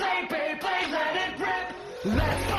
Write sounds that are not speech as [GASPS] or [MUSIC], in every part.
play, play, play, let it rip. Let's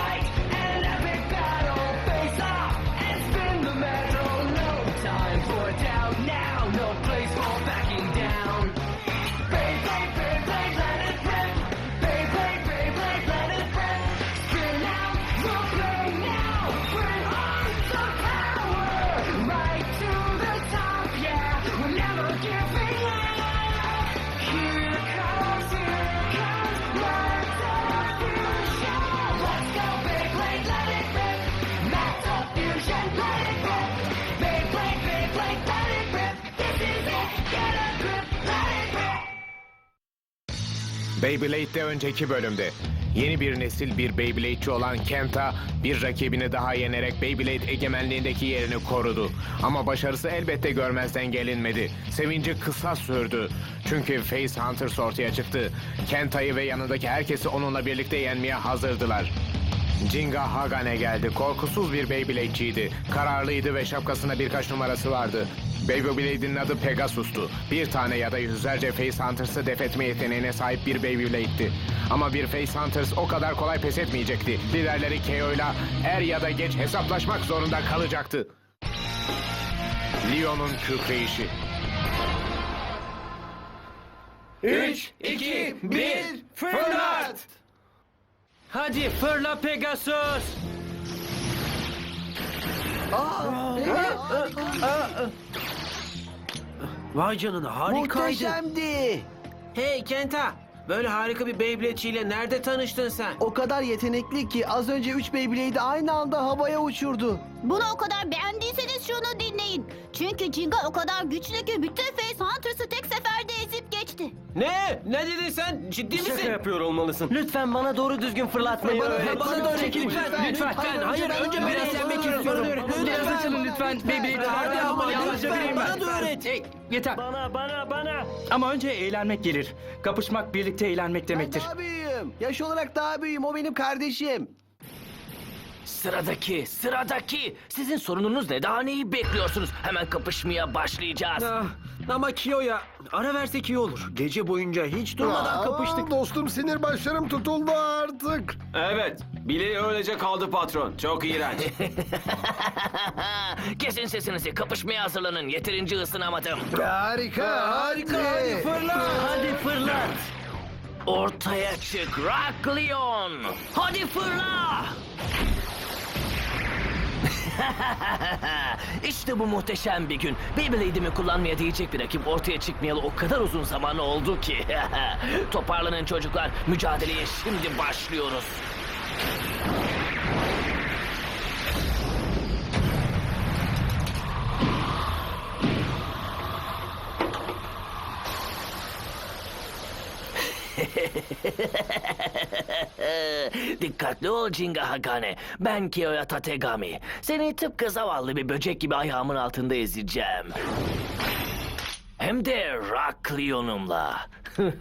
Beyblade'de önceki bölümde yeni bir nesil bir Beyblade'ci olan Kenta bir rakibini daha yenerek Beyblade egemenliğindeki yerini korudu. Ama başarısı elbette görmezden gelinmedi. Sevinci kısa sürdü. Çünkü Face Hunters ortaya çıktı. Kenta'yı ve yanındaki herkesi onunla birlikte yenmeye hazırdılar. Jinga Hagane geldi. Korkusuz bir Beyblade'ciydi. Kararlıydı ve şapkasında birkaç numarası vardı. Beyblade'in adı Pegasus'tu. Bir tane ya da yüzlerce Face Hunters'ı def etme yeteneğine sahip bir Beyblade'di. Ama bir Face Hunters o kadar kolay pes etmeyecekti. Liderleri KO'yla er ya da geç hesaplaşmak zorunda kalacaktı. Leon'un kükreyişi. 3, 2, 1, fırlat! Hadi fırla Pegasus. Vay canına harikaydı. Muhteşemdi. Hey Kenta. Böyle harika bir Beyblade'çiyle nerede tanıştın sen? O kadar yetenekli ki az önce 3 Beyblade'i aynı anda havaya uçurdu. Bunu o kadar beğendiyseniz şunu dinleyin. Çünkü Jinga o kadar güçlü ki bütün Face Hunters'ı tek. Ne? Ne dedin sen? Ciddi misin? Şaka yapıyor olmalısın. Lütfen bana doğru düzgün fırlatmayı Bana- öğret. Bana da öğret lütfen. Lütfen. Hayır, Hayır, önce ben yenmek istiyorum. Lütfen. Biraz açalım lütfen. Beyblade'i ama ama yalnızca lütfen, biriyim ben. bana da öğret. Hey, yeter. Bana bana bana. Ama önce eğlenmek gelir. Kapışmak birlikte eğlenmek Ben demektir. daha büyüğüm. Yaş olarak daha büyüğüm. O benim kardeşim. Sıradaki, sıradaki. Sizin sorununuz ne? Daha neyi bekliyorsunuz? Hemen kapışmaya başlayacağız. Ah, ama Kiyo'ya ara versek iyi olur. Gece boyunca hiç durmadan kapıştık. Dostum sinir başlarım tutuldu artık. Evet. Bileği öylece kaldı patron. Çok iğrenç. [LAUGHS] Kesin sesinizi, kapışmaya hazırlanın. Yeterince ısınamadım. Harika, harika. Hadi fırla. Hadi fırlat. Ortaya çık Rock Leon. Hadi fırla. [LAUGHS] işte bu muhteşem bir gün. Beyblade'imi kullanmaya değecek bir rakip ortaya çıkmayalı o kadar uzun zaman oldu ki. [LAUGHS] Toparlanın çocuklar. Mücadeleye şimdi başlıyoruz. [LAUGHS] Dikkatli ol Jinga Hagane. Ben Kiyoya Tategami. Seni tıpkı zavallı bir böcek gibi ayağımın altında ezeceğim. Hem de Rock Leon'umla. [LAUGHS]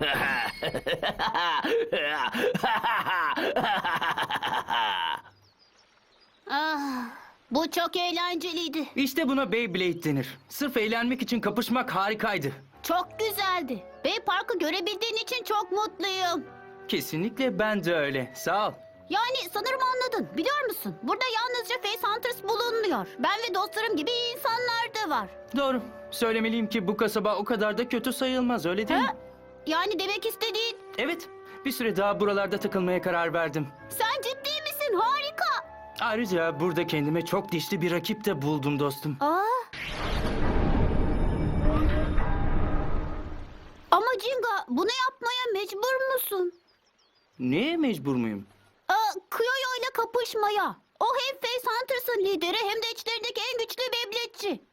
Ah, bu çok eğlenceliydi. İşte buna Beyblade denir. Sırf eğlenmek için kapışmak harikaydı. Çok güzeldi. Bey Park'ı görebildiğin için çok mutluyum. Kesinlikle ben de öyle. Sağ ol. Yani sanırım anladın. Biliyor musun? Burada yalnızca Face Hunters bulunmuyor. Ben ve dostlarım gibi iyi insanlar da var. Doğru. Söylemeliyim ki bu kasaba o kadar da kötü sayılmaz öyle değil Ha? mi? Yani demek istediğin Evet. Bir süre daha buralarda takılmaya karar verdim. sen ciddi misin? Harika. Ayrıca burada kendime çok dişli bir rakip de buldum dostum. Aa. Mecbur musun? Neye mecbur muyum? Kyoyo ile kapışmaya. O hem Face Hunters'ın lideri hem de içlerindeki en güçlü Beyblade'ci.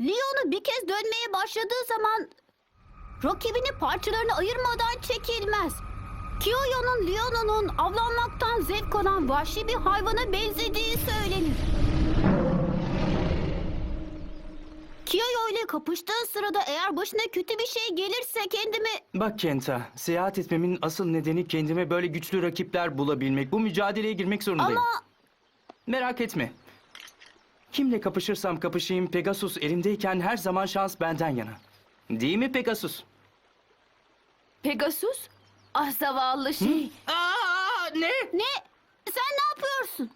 Leon'u bir kez dönmeye başladığı zaman rakibini parçalarına ayırmadan çekilmez. Kyoyo'nun Leon'un avlanmaktan zevk alan vahşi bir hayvana benzediği söylenir. Kyoyo ile kapıştığı sırada eğer başına kötü bir şey gelirse kendimi Bak Kenta, seyahat etmemin asıl nedeni kendime böyle güçlü rakipler bulabilmek. Bu mücadeleye girmek zorundayım. ama Merak etme. Kimle kapışırsam kapışayım Pegasus elimdeyken her zaman şans benden yana. Değil mi Pegasus? Pegasus? Ah zavallı şey. Aa, ne? Ne? Sen ne yapıyorsun?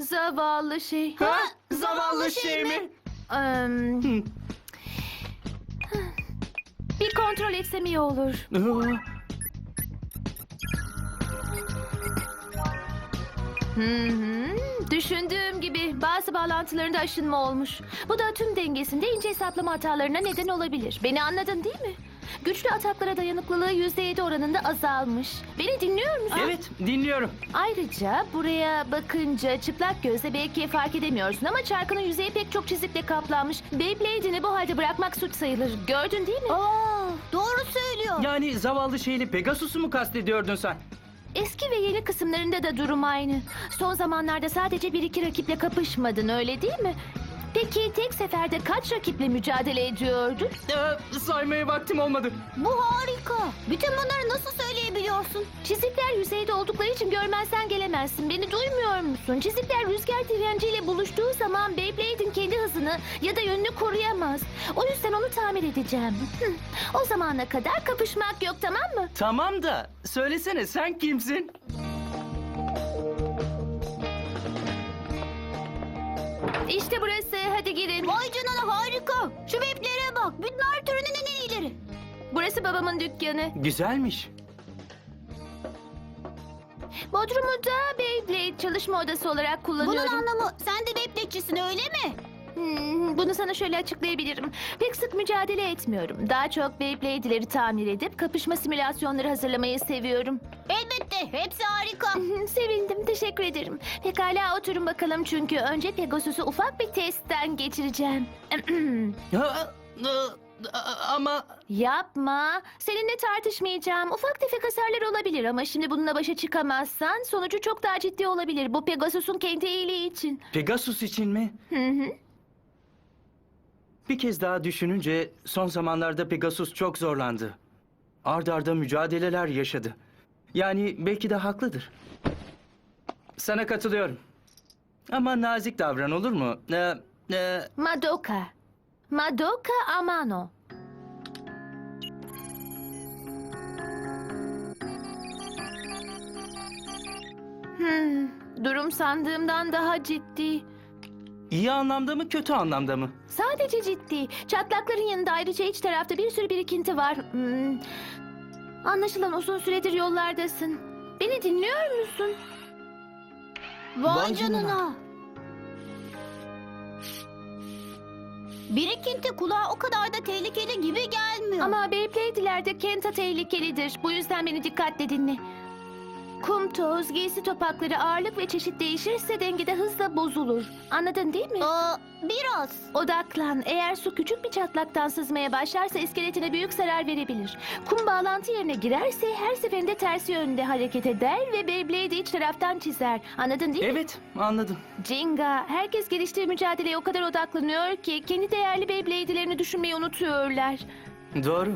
Zavallı şey. Ha? Zavallı şey mi? Em, bir kontrol etsem iyi olur. Aa, Hı hı. Düşündüğüm gibi bazı bağlantılarında aşınma olmuş. Bu da tüm dengesinde ince hesaplama hatalarına neden olabilir. Beni anladın değil mi? Güçlü ataklara dayanıklılığı %7 oranında azalmış. Beni dinliyor musun? Evet, dinliyorum. Ayrıca buraya bakınca çıplak gözle belki fark edemiyorsun ama çarkının yüzeyi pek çok çizikle kaplanmış. Beyblade'ini bu halde bırakmak suç sayılır. Gördün değil mi? Aa, doğru söylüyor. Yani zavallı şeyli Pegasus'u mu kastediyordun sen? Eski ve yeni kısımlarında da durum aynı. Son zamanlarda sadece bir iki rakiple kapışmadın öyle değil mi? Peki tek seferde kaç rakiple mücadele ediyordun? Ee, saymaya vaktim olmadı. Bu harika. Bütün bunları nasıl söyleyebiliyorsun? Çizikler yüzeyde oldukları için görmezsen gelemezsin. Beni duymuyor musun? Çizikler rüzgar direnciyle buluştuğu zaman Beyblade'in kendi hızını ya da yönünü koruyamaz. O yüzden onu tamir edeceğim. Hı. O zamana kadar kapışmak yok tamam mı? Tamam da söylesene sen kimsin? İşte burası. Hadi girin. Vay canına harika. Şu beplere bak. Bütün her türünün en iyileri. Burası babamın dükkanı. Güzelmiş. Bodrum'u da Beyblade çalışma odası olarak Bunun kullanıyorum. anlamı sen de bepletçisin öyle mi? Hmm, bunu sana şöyle açıklayabilirim. Pek sık mücadele etmiyorum. Daha çok Beyblade'leri tamir edip kapışma simülasyonları hazırlamayı seviyorum. Elbette. Hepsi harika. [LAUGHS] Sevindim, teşekkür ederim. Pekala oturun bakalım çünkü önce Pegasus'u ufak bir testten geçireceğim. [CLEARS THROAT] Ha, a- ama Yapma. Seninle tartışmayacağım. Ufak tefek hasarlar olabilir ama şimdi bununla başa çıkamazsan sonucu çok daha ciddi olabilir. Bu Pegasus'un kendi iyiliği için. Pegasus için mi? Hı hı. Bir kez daha düşününce son zamanlarda Pegasus çok zorlandı. Ard arda mücadeleler yaşadı. Yani belki de haklıdır. Sana katılıyorum. Ama nazik davran olur mu? Ee, e, Madoka. Madoka Amano. Hmm, durum sandığımdan daha ciddi. iyi anlamda mı kötü anlamda mı? Sadece ciddi. Çatlakların yanında ayrıca iç tarafta bir sürü birikinti var. Hmm. Anlaşılan uzun süredir yollardasın. Beni dinliyor musun? Vay, Vay canına. canına. Birikinti kulağa o kadar da tehlikeli gibi gelmiyor. Ama Beyblade'lerde Kenta tehlikelidir. Bu yüzden beni dikkatle dinle. Kum, toz, giysi topakları ağırlık ve çeşit değişirse dengede hızla bozulur. Anladın değil mi? Aa, biraz. Odaklan. Eğer su küçük bir çatlaktan sızmaya başlarsa iskeletine büyük zarar verebilir. Kum bağlantı yerine girerse her seferinde tersi yönde hareket eder ve Beyblade'i iç taraftan çizer. Anladın değil mi? Evet anladım. Jinga, herkes geliştiği mücadeleye o kadar odaklanıyor ki kendi değerli Beyblade'lerini düşünmeyi unutuyorlar. Doğru.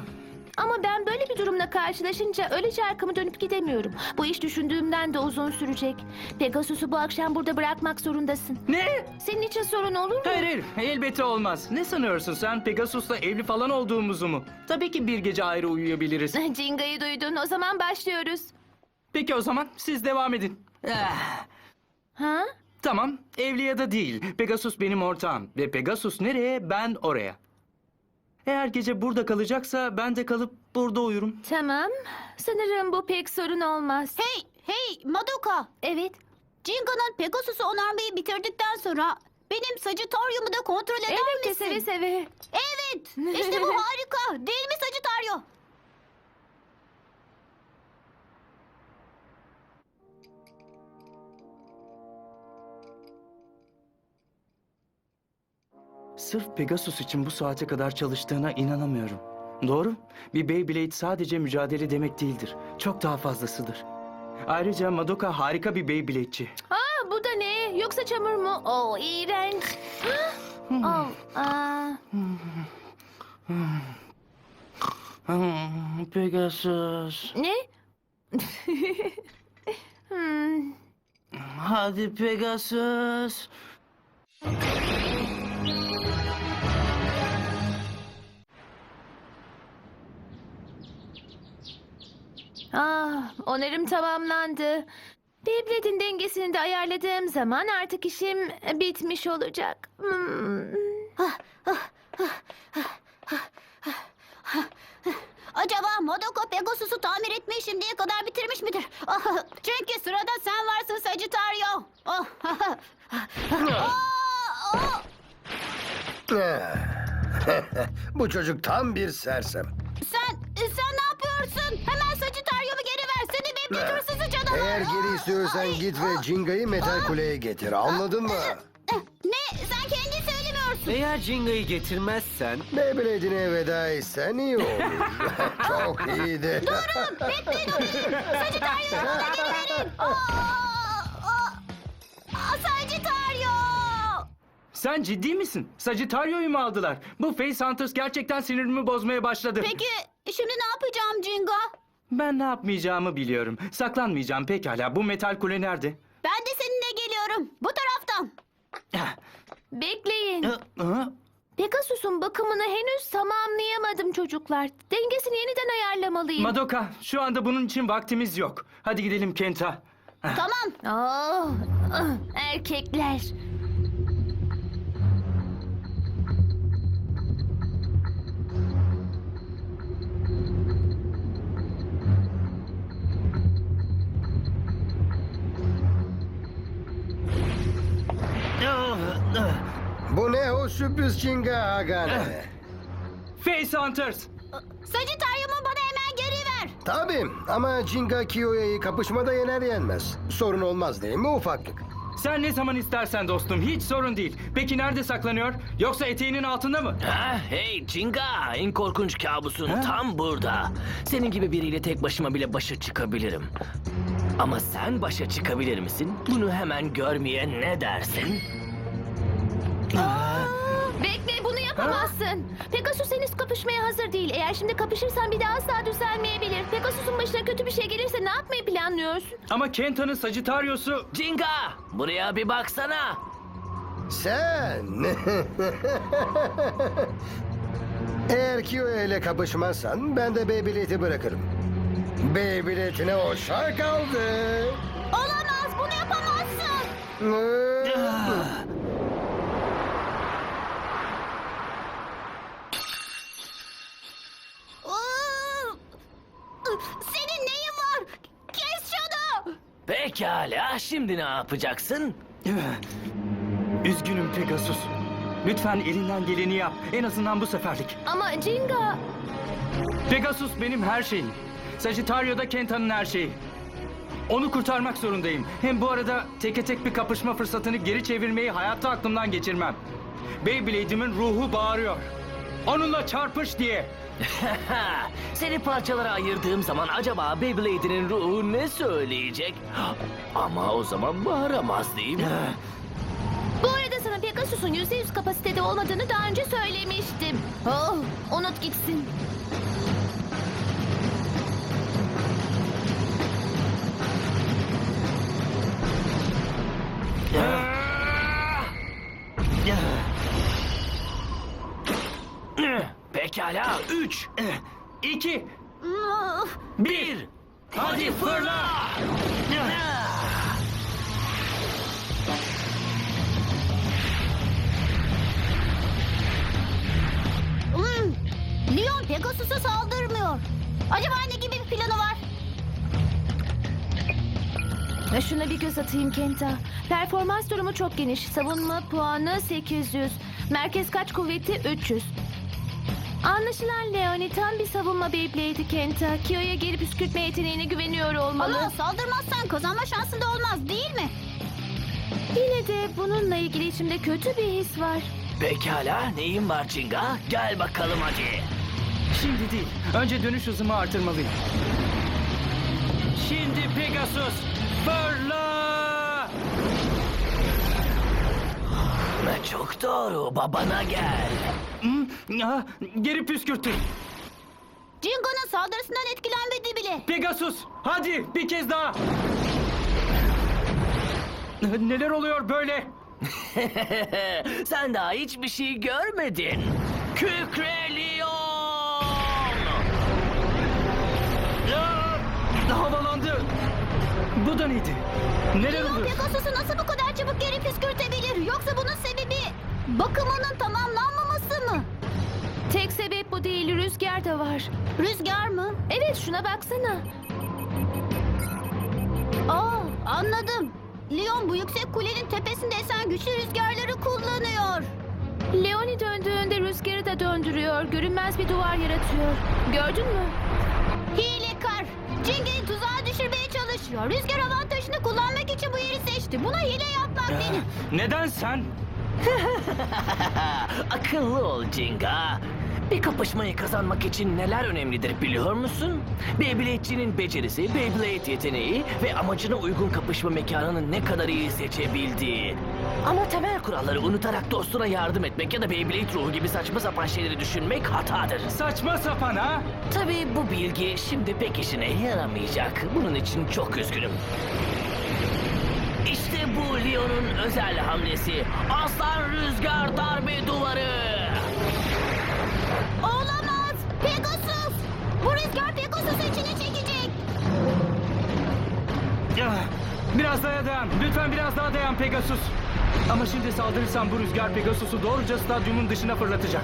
Ama ben böyle bir durumla karşılaşınca öylece arkamı dönüp gidemiyorum. Bu iş düşündüğümden de uzun sürecek. Pegasus'u bu akşam burada bırakmak zorundasın. Ne? Senin için sorun olur mu? Hayır hayır elbette olmaz. Ne sanıyorsun sen Pegasus'la evli falan olduğumuzu mu? Tabii ki bir gece ayrı uyuyabiliriz. [LAUGHS] Jinga'yı duydun. O zaman başlıyoruz. Peki o zaman siz devam edin. Ah, Ha? tamam evli ya da değil. Pegasus benim ortağım. Ve Pegasus nereye ben oraya. Eğer gece burada kalacaksa ben de kalıp burada uyurum. Tamam. Sanırım bu pek sorun olmaz. Hey, hey Madoka. Evet. Jinga'nın Pegasus'u onarmayı bitirdikten sonra benim Sagittarium'u da kontrol eder Elbette misin? seve seve. Evet. İşte bu [LAUGHS] harika. Değil mi Sagittario? Sırf Pegasus için bu saate kadar çalıştığına inanamıyorum. Doğru. Bir Beyblade sadece mücadele demek değildir. Çok daha fazlasıdır. Ayrıca Madoka harika bir Beyblade'ci. Aa, bu da ne? Yoksa çamur mu? Oo, iğrenç. oh, aa. Hmm, Pegasus. Ne? hmm. Hadi Pegasus. Ah, onarım tamamlandı. Beyblade'in dengesini de ayarladığım zaman artık işim bitmiş olacak. Hmm. Acaba Modoko Pegasus'u tamir etmeyi şimdiye kadar bitirmiş midir? Ah, Çünkü sırada sen varsın Sagittario. Oh. Aa, aa. Bu çocuk tam bir sersem. Sen, sen ne yapıyorsun? Hemen hırsızı canavar. Eğer geri istiyorsan Ay, git ve Jinga'yı metal kuleye getir. Anladın mı? Ne? Sen kendin söylemiyorsun. Eğer Jinga'yı getirmezsen... Beyblade'ine veda etsen iyi olur. [LAUGHS] Çok iyiydi. Sagittario'mu bana geri verin. Aa, aa. Aa, Sagittario. Sen ciddi misin? Sagittario'yu mu aldılar? Bu Face Hunters gerçekten sinirimi bozmaya başladı. Peki şimdi ne yapacağım Jinga? Ben ne yapmayacağımı biliyorum. Saklanmayacağım pekala. Bu metal kule nerede? Ben de seninle geliyorum. Bu taraftan. Bekleyin. Ha? Pegasus'un bakımını henüz tamamlayamadım çocuklar. Dengesini yeniden ayarlamalıyım. Madoka, şu anda bunun için vaktimiz yok. Hadi gidelim Kenta. Tamam. Oh, ah, erkekler. O sürpriz Jinga Hagane? [LAUGHS] Face Hunters! Sagittario'mu bana hemen geri ver. Tabii ama Jinga Kiyo'yu kapışmada yener yenmez. Sorun olmaz değil mi ufaklık? Sen ne zaman istersen dostum, hiç sorun değil. Peki nerede saklanıyor? Yoksa eteğinin altında mı? Ha, hey Jinga, en korkunç kabusun tam burada. Senin gibi biriyle tek başıma bile başa çıkabilirim. Ama sen başa çıkabilir misin? Bunu hemen görmeye ne dersin? Yapamazsın. Pegasus henüz kapışmaya hazır değil. Eğer şimdi kapışırsan bir daha asla düzelmeyebilir. Pegasus'un başına kötü bir şey gelirse ne yapmayı planlıyorsun? Ama Kenta'nın Sagittario'su... Jinga, buraya bir baksana. Sen! [LAUGHS] Eğer Kiyo ile kapışmazsan ben de Beyblade'i bırakırım. Beyblade'ine hoşça kaldı. Olamaz bunu yapamazsın. Aa! Senin neyin var? Kes şunu. Pekala, şimdi ne yapacaksın? Üzgünüm Pegasus. Lütfen elinden geleni yap. En azından bu seferlik. Ama Jinga... Pegasus benim her şeyim. Sagittario da Kenta'nın her şeyi. Onu kurtarmak zorundayım. Hem bu arada teke tek bir kapışma fırsatını geri çevirmeyi hayatta aklımdan geçirmem. Beyblade'imin ruhu bağırıyor. Onunla çarpış diye. [LAUGHS] Seni parçalara ayırdığım zaman acaba Beyblade'inin ruhu ne söyleyecek? Ama o zaman bağıramaz değil mi? Bu arada sana Pegasus'un yüzde yüz kapasitede olmadığını daha önce söylemiştim. Oh, unut gitsin. Üç, İki, bir, hadi fırla! Hmm. Leon Pegasus'a saldırmıyor. Acaba ne gibi bir planı var? Ya Şuna bir göz atayım Kenta. Performans durumu çok geniş. Savunma puanı 800. Merkez kaç kuvveti 300. Anlaşılan Leoni tam bir savunma Beyblade'i Kenta. Kiyo'ya geri püskürtme yeteneğine güveniyor olmalı. Ama saldırmazsan kazanma şansın da olmaz değil mi? Yine de bununla ilgili içimde kötü bir his var. Pekala, neyin var Cinga? Gel bakalım hadi. şimdi değil. Önce dönüş hızımı artırmalıyım. Şimdi Pegasus, fırla! Çok doğru, babana gel. Ah, geri püskürtün. Jingo'nun saldırısından etkilenmedi bile. Pegasus, hadi bir kez daha. Neler oluyor böyle? [LAUGHS] Sen daha hiçbir şey görmedin. Kükreliyon! Bu da neydi? Neler Leon oluyor? Pegasus'u nasıl bu kadar çabuk geri püskürtebilir? Yoksa bunun sebebi bakımının tamamlanmaması mı? Tek sebep bu değil, rüzgar da var. Rüzgar mı? Evet, şuna baksana. Aa, anladım. Leon bu yüksek kulenin tepesinde esen güçlü rüzgarları kullanıyor. Leoni döndüğünde rüzgarı da döndürüyor. Görünmez bir duvar yaratıyor. Gördün mü? Hilekar. Tuzağa düşürmeye çalışıyor. Rüzgar avantajını kullanmak için bu yeri seçti. Buna hile yapmak denir. Neden sen? [LAUGHS] Akıllı ol Jinga. Bir kapışmayı kazanmak için neler önemlidir biliyor musun? Beyblade'cinin becerisi, Beyblade yeteneği ve amacına uygun kapışma mekanını ne kadar iyi seçebildiği. Ama temel kuralları unutarak dostuna yardım etmek ya da Beyblade ruhu gibi saçma sapan şeyleri düşünmek hatadır. Saçma sapan ha? Tabii bu bilgi şimdi pek işine yaramayacak. Bunun için çok üzgünüm. İşte bu Leon'un özel hamlesi. Aslan Rüzgar Darbe Duvarı. Rüzgar Pegasus'u içine çekecek. Ya, Biraz daha dayan. Lütfen biraz daha dayan Pegasus. Ama şimdi saldırırsam bu rüzgar Pegasus'u doğruca stadyumun dışına fırlatacak.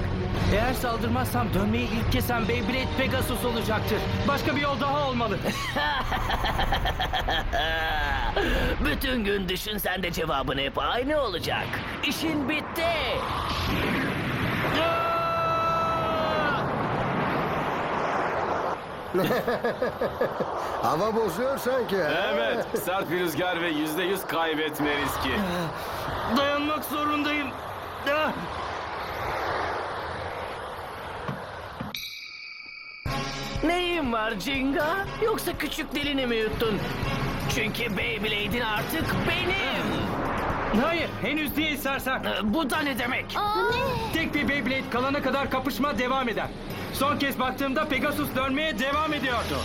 Eğer saldırmazsam dönmeyi ilk kesen Beyblade Pegasus olacaktır. Başka bir yol daha olmalı. [LAUGHS] Bütün gün düşünsen de cevabın hep aynı olacak. İşin bitti. [LAUGHS] Hava bozuyor sanki. Evet, sert bir rüzgar ve yüzde yüz kaybetme riski. Dayanmak zorundayım. Ah! Neyin var Jinga? Yoksa küçük dilini mi yuttun? Çünkü Beyblade'in artık benim. Hayır, henüz değil sersem. Ee, Bu da ne demek? Tek bir Beyblade kalana kadar kapışma devam eder. Son kez baktığımda Pegasus dönmeye devam ediyordu.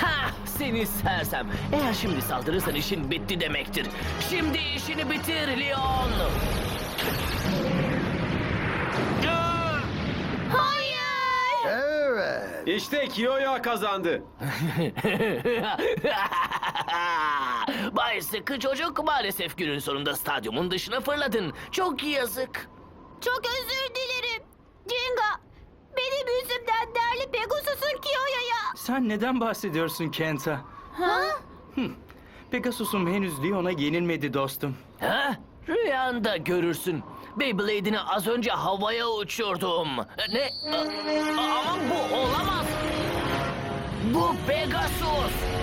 Ha, seni sersem. Eğer şimdi saldırırsan işin bitti demektir. Şimdi işini bitir Leon. Ah! Evet. İşte Kiyoya kazandı. [LAUGHS] Bay sıkı çocuk maalesef günün sonunda stadyumun dışına fırladın. Çok yazık. Çok özür dilerim. Jinga. Benim yüzümden değerli Pegasus'un Kiyo'ya. Sen neden bahsediyorsun Kenta? Ha? Pegasus'um henüz Leon'a yenilmedi dostum. Ha? Rüyanda görürsün. Beyblade'ini az önce havaya uçurdum. Ne? Ama bu olamaz. Bu Pegasus.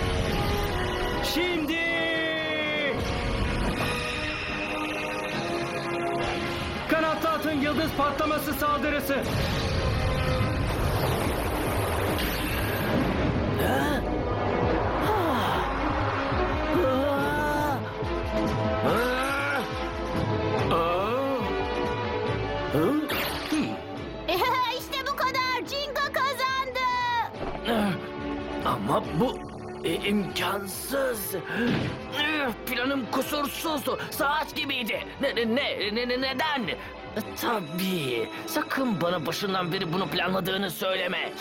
Yıldız patlaması saldırısı. [LAUGHS] işte bu kadar. Jinga kazandı. Ama bu e, imkansız. [GASPS] Planım kusursuzdu. Saat gibiydi. Ne, ne, ne- ne- neden? E, Tabii. Sakın bana başından beri bunu planladığını söyleme.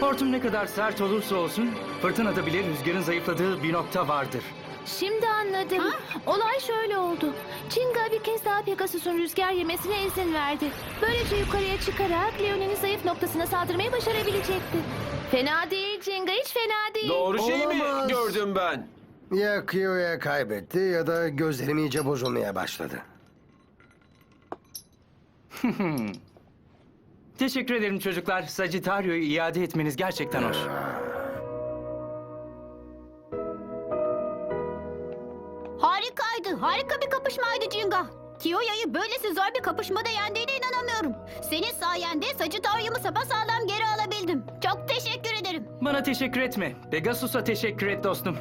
Hortum ne kadar sert olursa olsun, fırtınada bile rüzgarın zayıfladığı bir nokta vardır. Şimdi anladım. Olay şöyle oldu. Chinga bir kez daha Pegasus'un rüzgar yemesine izin verdi. Böylece yukarıya çıkarak Leoni'nin zayıf noktasına saldırmayı başarabilecekti. Fena değil Chinga, hiç fena değil. Doğru şey mi Olamaz. gördüm ben? Ya Kiyo'ya kaybetti ya da gözlerim iyice bozulmaya başladı. [LAUGHS] Teşekkür ederim çocuklar. Sagittario'yu iade etmeniz gerçekten hoş. Harikaydı. Harika bir kapışmaydı Jinga. Kiyo'ya'yı böylesi zor bir kapışmada yendiğine inanamıyorum. Senin sayende Sagittarium'u sapasağlam geri alabildim. Çok teşekkür ederim. Bana teşekkür etme. Pegasus'a teşekkür et dostum.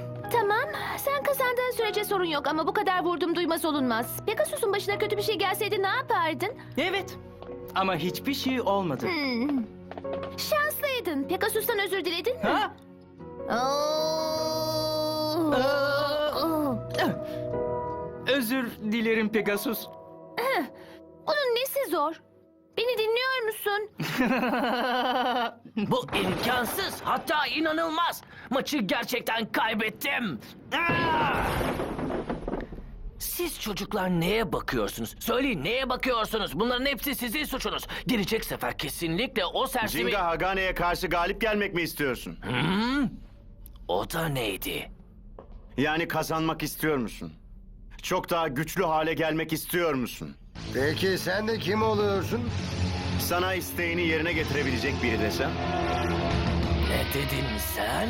Sürece sorun yok ama bu kadar vurdum duymaz olunmaz. Pegasus'un başına kötü bir şey gelseydi ne yapardın? Evet. Ama hiçbir şey olmadı. Hmm. Şanslıydın. Pegasus'tan özür diledin mi? Ha? Oo. Özür dilerim Pegasus. Onun nesi zor? Beni dinliyor musun? [LAUGHS] Bu imkansız, hatta inanılmaz. Maçı gerçekten kaybettim. Ah! Siz çocuklar neye bakıyorsunuz? Söyleyin neye bakıyorsunuz? Bunların hepsi sizin suçunuz. Gelecek sefer kesinlikle o sersemi... Jinga Hagane'ye karşı galip gelmek mi istiyorsun? O da neydi? Yani kazanmak istiyor musun? Çok daha güçlü hale gelmek istiyor musun? Peki sen de kim oluyorsun? Sana isteğini yerine getirebilecek biri desem? Ne dedin sen?